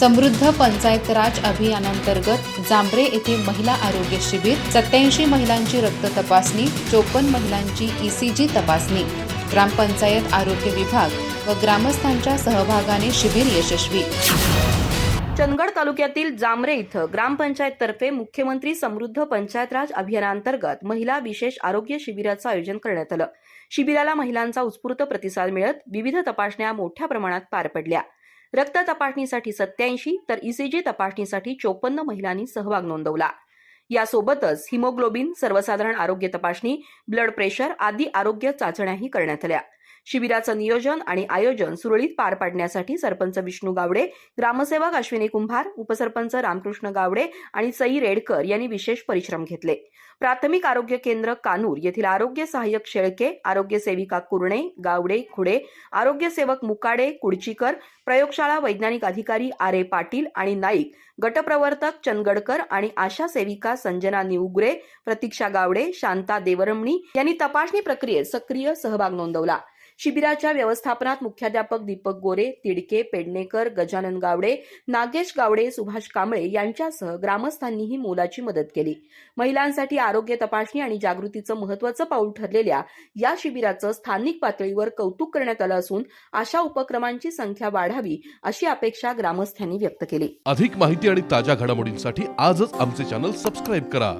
समृद्ध पंचायत राज अभियानांतर्गत जांभरे येथे महिला आरोग्य शिबिर सत्याऐंशी महिलांची रक्त तपासणी चोपन्न महिलांची ईसीजी तपासणी. ग्रामपंचायत आरोग्य विभाग व ग्रामस्थांच्या सहभागाने शिबिर यशस्वी. चंदगड तालुक्यातील जामरे इथं ग्रामपंचायततर्फे मुख्यमंत्री समृद्ध पंचायत राज अभियानांतर्गत महिला विशेष आरोग्य शिबिराचं आयोजन करण्यात आलं. शिबिराला महिलांचा उत्स्फूर्त प्रतिसाद मिळत विविध तपासण्या मोठ्या प्रमाणात पार पडल्या. रक्त तपासणीसाठी सत्याऐंशी तर ईसीजी तपासणीसाठी चोपन्न महिलांनी सहभाग नोंदवला. यासोबतच हिमोग्लोबिन सर्वसाधारण आरोग्य तपासणी ब्लड प्रेशर आदी आरोग्य चाचण्याही करण्यात आल्या. शिबिराचं नियोजन आणि आयोजन सुरळीत पार पाडण्यासाठी सरपंच विष्णू गावडे ग्रामसेवक अश्विनी कुंभार उपसरपंच रामकृष्ण गावडे आणि सई रेडकर यांनी विशेष परिश्रम घेतले. प्राथमिक आरोग्य केंद्र कानूर येथील आरोग्य सहाय्यक शेळके आरोग्य सेविका कुरणे गावडे खुडे आरोग्य सेवक मुकाडे कुडचीकर प्रयोगशाळा वैज्ञानिक अधिकारी आर ए पाटील आणि नाईक गटप्रवर्तक चंदगडकर आणि आशा सेविका संजना निउगरे प्रतीक्षा गावडे शांता देवरमणी यांनी तपासणी प्रक्रियेत सक्रिय सहभाग नोंदवला. शिबिराच्या व्यवस्थापनात मुख्याध्यापक दीपक गोरे तिडके पेडणेकर गजानन गावडे नागेश गावडे सुभाष कांबळे यांच्यासह ग्रामस्थांनीही मोलाची मदत केली. महिलांसाठी आरोग्य तपासणी आणि जागृतीचं महत्वाचं पाऊल ठरलेल्या या शिबिराचं स्थानिक पातळीवर कौतुक करण्यात आलं असून अशा उपक्रमांची संख्या वाढावी अशी अपेक्षा ग्रामस्थांनी व्यक्त केली. अधिक माहिती आणि ताज्या घडामोडींसाठी आजच आमचे चॅनल सबस्क्राईब करा.